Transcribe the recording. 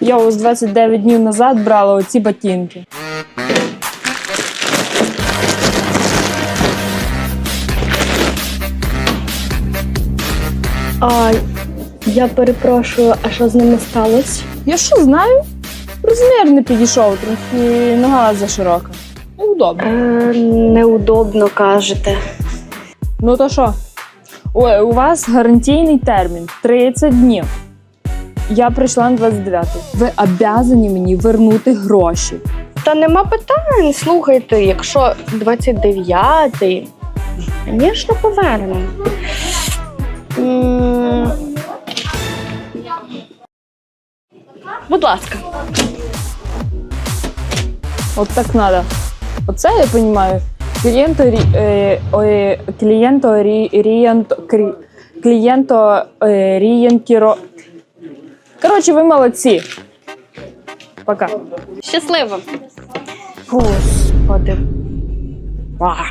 Я ось 29 днів назад брала оці ботинки. А я перепрошую, а що з ними сталося? Я що знаю? Розмір не підійшов, трохи нога заширока. Неудобно. Е, неудобно кажете. Ну то що? Ой, у вас гарантійний термін 30 днів. Я прийшла на 29. Ви обязані мені вернути гроші. Та нема питань. Слухайте, якщо 29-й, звісно, повернемо. М, Будь ласка. От так надо. Оце я розумію. Клієнто, рі- е, ой, клієнто, рі- рієнто, крі- клієнто, е. Коротше, ви молодці. Пока. Щасливо. Господи. Ба.